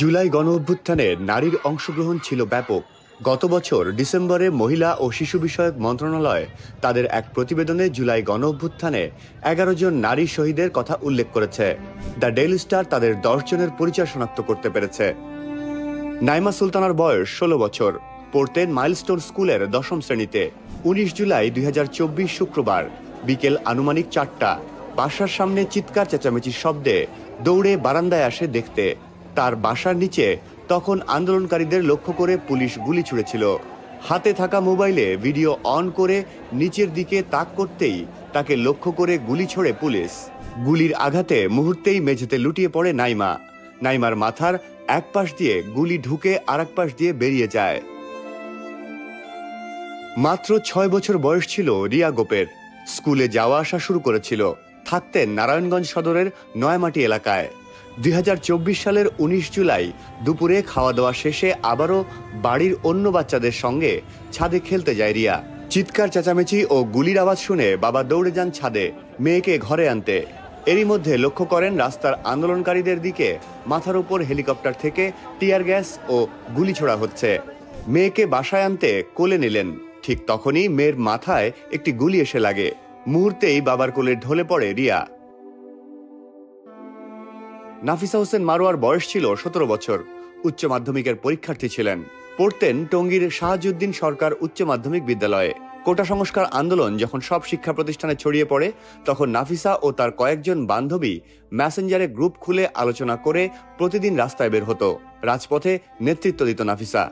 জুলাই গণ অভ্যুত্থানে নারীর অংশগ্রহণ ছিল ব্যাপক। গত বছর ডিসেম্বরে মহিলা ও শিশু বিষয়ক মন্ত্রণালয় তাদের এক প্রতিবেদনে জুলাই গণ অভ্যুত্থানে এগারো জন নারী শহীদের কথা উল্লেখ করেছে। দ্য ডেইলি স্টার তাদের দশ জনের পরিচয় শনাক্ত করতে পেরেছে। নাইমা সুলতানার বয়স ষোলো বছর। পড়তেন মাইলস্টোন স্কুলের দশম শ্রেণীতে। উনিশ জুলাই দুই হাজার চব্বিশ শুক্রবার বিকেল আনুমানিক চারটা। বাসার সামনে চিৎকার, চেঁচামেচির শব্দে দৌড়ে বারান্দায় আসে দেখতে। তার বাসার নিচে তখন আন্দোলনকারীদের লক্ষ্য করে পুলিশ গুলি ছুড়েছিল। হাতে থাকা মোবাইলে ভিডিও অন করে নিচের দিকে তাক করতেই তাকে লক্ষ্য করে গুলি ছোড়ে পুলিশ। গুলির আঘাতে মুহূর্তেই মেঝেতে লুটিয়ে পড়ে নাইমা। নাইমার মাথার এক পাশ দিয়ে গুলি ঢুকে আর পাশ দিয়ে বেরিয়ে যায়। মাত্র ছয় বছর বয়স ছিল রিয়া গোপের। স্কুলে যাওয়া আসা শুরু করেছিল। থাকতেন নারায়ণগঞ্জ সদরের নয়ামাটি এলাকায়। দুই হাজার চব্বিশ সালের উনিশ জুলাই দুপুরে খাওয়া দাওয়া শেষে আবারও বাড়ির অন্য বাচ্চাদের সঙ্গে ছাদে খেলতে যায় রিয়া। চিৎকার, চেঁচামেচি ও গুলির আওয়াজ শুনে বাবা দৌড়ে যান ছাদে মেয়েকে ঘরে আনতে। এরই মধ্যে লক্ষ্য করেন রাস্তার আন্দোলনকারীদের দিকে মাথার উপর হেলিকপ্টার থেকে টিয়ার গ্যাস ও গুলি ছোড়া হচ্ছে। মেয়েকে বাসায় আনতে কোলে নিলেন। ঠিক তখনই মেয়ের মাথায় একটি গুলি এসে লাগে। মুহূর্তেই বাবার কোলে ঢলে পড়ে রিয়া। নাফিসা হোসেন মারোয়ার বয়স ছিল সতেরো বছর। উচ্চ মাধ্যমিকের পরীক্ষার্থী ছিলেন। পড়তেন টঙ্গীর শাহাজুদ্দিন সরকার উচ্চ মাধ্যমিক বিদ্যালয়ে। কোটা সংস্কার আন্দোলন যখন সব শিক্ষা প্রতিষ্ঠানে ছড়িয়ে পড়ে, তখন নাফিসা ও তার কয়েকজন বান্ধবী ম্যাসেঞ্জারে গ্রুপ খুলে আলোচনা করে প্রতিদিন রাস্তায় বের হতো। রাজপথে নেতৃত্ব দিত নাফিসা।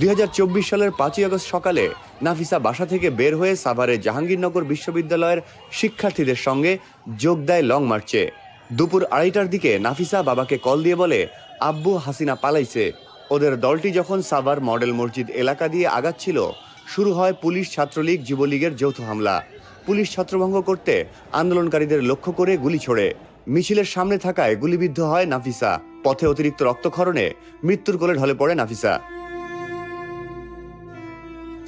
দুই হাজার চব্বিশ সালের পাঁচই আগস্ট সকালে নাফিসা বাসা থেকে বের হয়ে সাভারের জাহাঙ্গীরনগর বিশ্ববিদ্যালয়ের শিক্ষার্থীদের সঙ্গে যোগ দেয় লং মার্চে। দুপুর আড়াইটার দিকে নাফিসা বাবাকে কল দিয়ে বলে, আব্বু, হাসিনা পালাইছে। ওদের দলটি যখন সাভার মডেল মসজিদ এলাকা দিয়ে আগাচ্ছিল, শুরু হয় পুলিশ ছাত্রলীগ যুবলীগের যৌথ হামলা। পুলিশ ছত্রভঙ্গ করতে আন্দোলনকারীদের লক্ষ্য করে গুলি ছোড়ে। মিছিলের সামনে থাকায় গুলিবিদ্ধ হয় নাফিসা। পথে অতিরিক্ত রক্তক্ষরণে মৃত্যুর কোলে ঢলে পড়ে নাফিসা।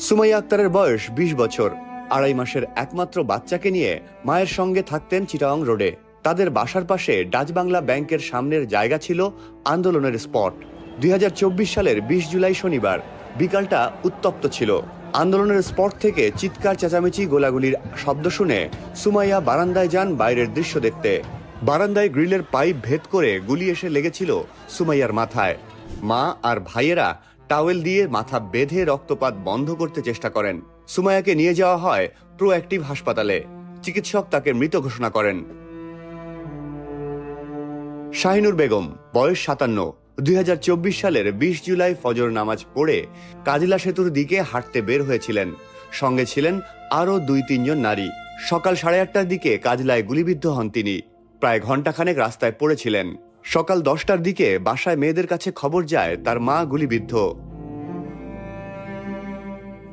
সুমাইয়া আক্তারের বয়স ২০ বছর। আড়াই মাসের একমাত্র বাচ্চাকে নিয়ে মায়ের সঙ্গে থাকতেন চিটাং রোডে। তাদের বাসার পাশে ডাচ বাংলা ব্যাংকের সামনের জায়গা ছিল আন্দোলনের স্পট। দুই সালের ২০ জুলাই শনিবার বিকালটা উত্তপ্ত ছিল। আন্দোলনের স্পট থেকে চিৎকার, চেঁচামেচি, গোলাগুলির শব্দ শুনে সুমাইয়া বারান্দায় যান বাইরের দৃশ্য দেখতে। বারান্দায় গ্রিলের পাইপ ভেদ করে গুলি এসে লেগেছিল সুমাইয়ার মাথায়। মা আর ভাইয়েরা টাওয়েল দিয়ে মাথা বেঁধে রক্তপাত বন্ধ করতে চেষ্টা করেন। সুমায়াকে নিয়ে যাওয়া হয় প্রোঅ্যাক্টিভ হাসপাতালে। চিকিৎসক তাকে মৃত ঘোষণা করেন। শাহিনুর বেগম, বয়স সাতান্ন। দুই সালের বিশ জুলাই ফজর নামাজ পড়ে কাজিলা সেতুর দিকে হাঁটতে বের হয়েছিলেন। সঙ্গে ছিলেন আরও দুই তিনজন নারী। সকাল সাড়ে আটটার দিকে কাজলায় গুলিবিদ্ধ হন তিনি। প্রায় ঘন্টাখানেক রাস্তায় পড়েছিলেন। সকাল দশটার দিকে বাসায় মেয়েদের কাছে খবর যায় তার মা গুলিবিদ্ধ।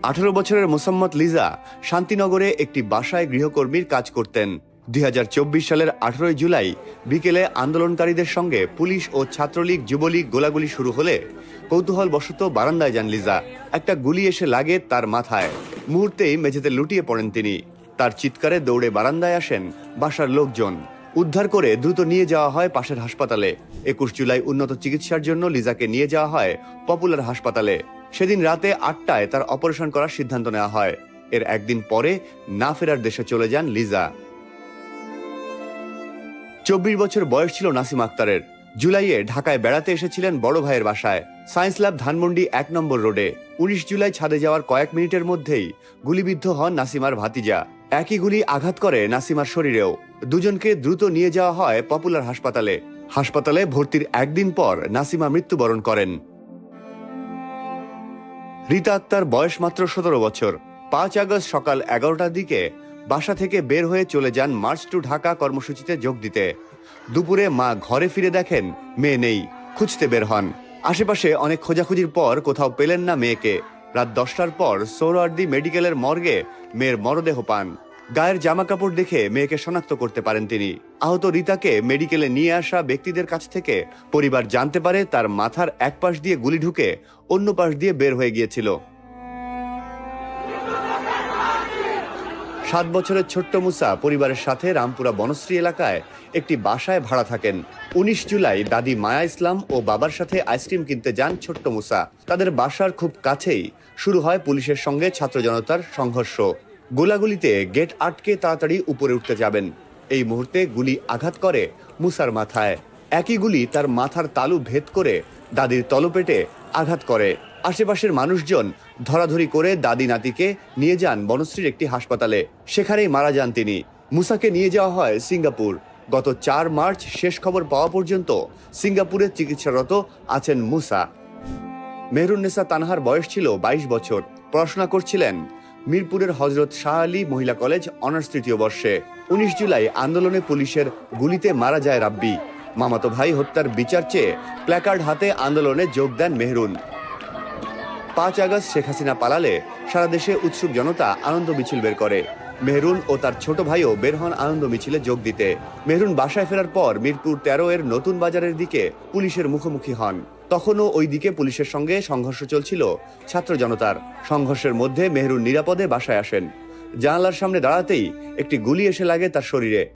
আঠারো বছরের মোসাম্মদ লিজা শান্তিনগরে একটি বাসায় গৃহকর্মীর কাজ করতেন। দুই হাজার চব্বিশ সালের আঠারোই জুলাই বিকেলে আন্দোলনকারীদের সঙ্গে পুলিশ ও ছাত্রলীগ যুবলীগ গোলাগুলি শুরু হলে কৌতূহল বশত বারান্দায় যান লিজা। একটা গুলি এসে লাগে তার মাথায়। মুহূর্তেই মেঝেতে লুটিয়ে পড়েন তিনি। তার চিৎকারে দৌড়ে বারান্দায় আসেন বাসার লোকজন। উদ্ধার করে দ্রুত নিয়ে যাওয়া হয় পাশের হাসপাতালে। একুশ জুলাই উন্নত চিকিৎসার জন্য লিজাকে নিয়ে যাওয়া হয় পপুলার হাসপাতালে। সেদিন রাতে আটটায় তার অপারেশন করার সিদ্ধান্ত নেওয়া হয়। এর একদিন পরে না ফেরার দেশে চলে যান লিজা। চব্বিশ বছর বয়স ছিল নাসিম আক্তারের। জুলাইয়ে ঢাকায় বেড়াতে এসেছিলেন বড় ভাইয়ের বাসায়। সায়েন্স ল্যাব ধানমন্ডি এক নম্বর রোডে। উনিশ জুলাই ছাদে যাওয়ার কয়েক মিনিটের মধ্যেই গুলিবিদ্ধ হন নাসিমার ভাতিজা। একই গুলি আঘাত করে নাসিমার শরীরেও। দুজনকে দ্রুত নিয়ে যাওয়া হয় পপুলার হাসপাতালে। হাসপাতালে ভর্তির একদিন পর নাসিমা মৃত্যুবরণ করেন। রীতা আক্তার বয়স মাত্র সতেরো বছর। পাঁচ আগস্ট সকাল এগারোটার দিকে বাসা থেকে বের হয়ে চলে যান মার্চ টু ঢাকা কর্মসূচিতে যোগ দিতে। দুপুরে মা ঘরে ফিরে দেখেন, মেয়ে নেই, খুঁজতে বের হন। আশেপাশে অনেক খোঁজাখুঁজির পর কোথাও পেলেন না মেয়েকে। রাত দশটার পর সৌরআর্দি মেডিকেলের মর্গে মেয়ের মরদেহ পান। গায়ের জামা কাপড় দেখে মেয়েকে শনাক্ত করতে পারেন তিনি। আহত রীতাকে মেডিকেলে নিয়ে আসা ব্যক্তিদের কাছ থেকে পরিবার জানতে পারে তার মাথার এক পাশ দিয়ে গুলি ঢুকে অন্য পাশ দিয়ে বের হয়ে গিয়েছিল। সাত বছরের ছোট্ট মুসা পরিবারের সাথে রামপুরা বনশ্রী এলাকায় একটি বাসায় ভাড়া থাকেন। উনিশ জুলাই দাদি মায়া ইসলাম ও বাবার সাথে আইসক্রিম কিনতে যান ছোট্ট মুসা। তাদের বাসার খুব কাছেই শুরু হয় পুলিশের সঙ্গে ছাত্র জনতার সংঘর্ষ। গোলাগুলিতে গেট আটকে তাড়াতাড়ি উপরে উঠতে যাবেন। এই মুহূর্তে গুলি আঘাত করে মুসার মাথায়। একই গুলি তার মাথার তালু ভেদ করে দাদির তলপেটে আঘাত করে। আশেপাশের মানুষজন ধরাধরি করে দাদি নাতিকে নিয়ে যান বনশ্রীর একটি হাসপাতালে। সেখানেই মারা যান তিনি। মুসাকে নিয়ে যাওয়া হয় সিঙ্গাপুর। গত চার মার্চ শেষ খবর পাওয়া পর্যন্ত সিঙ্গাপুরে চিকিৎসারত আছেন মুসা। মেহরুন্নেসা তানহার বয়স ছিল বাইশ বছর। পড়াশোনা করছিলেন মিরপুরের হজরত শাহ আলী মহিলা কলেজ অনার্স তৃতীয় বর্ষে। উনিশ জুলাই আন্দোলনে পুলিশের গুলিতে মারা যায় রাব্বি। মামাতো ভাই হত্যার বিচার চেয়ে প্ল্যাকার্ড হাতে আন্দোলনে যোগ দেন মেহরুন। পাঁচ আগস্ট শেখ হাসিনা পালালে সারা দেশে উৎসুক জনতা আনন্দ মিছিল বের করে। মেহরুন ও তার ছোট ভাইও বের হন আনন্দ মিছিলে যোগ দিতে। মেহরুন বাসায় ফেরার পর মিরপুর তেরো এর নতুন বাজারের দিকে পুলিশের মুখোমুখি হন। তখনও ওই দিকে পুলিশের সঙ্গে সংঘর্ষ চলছিল ছাত্র জনতার। সংঘর্ষের মধ্যে মেহরুন নিরাপদে বাসায় আসেন। জানালার সামনে দাঁড়াতেই একটি গুলি এসে লাগে তার শরীরে।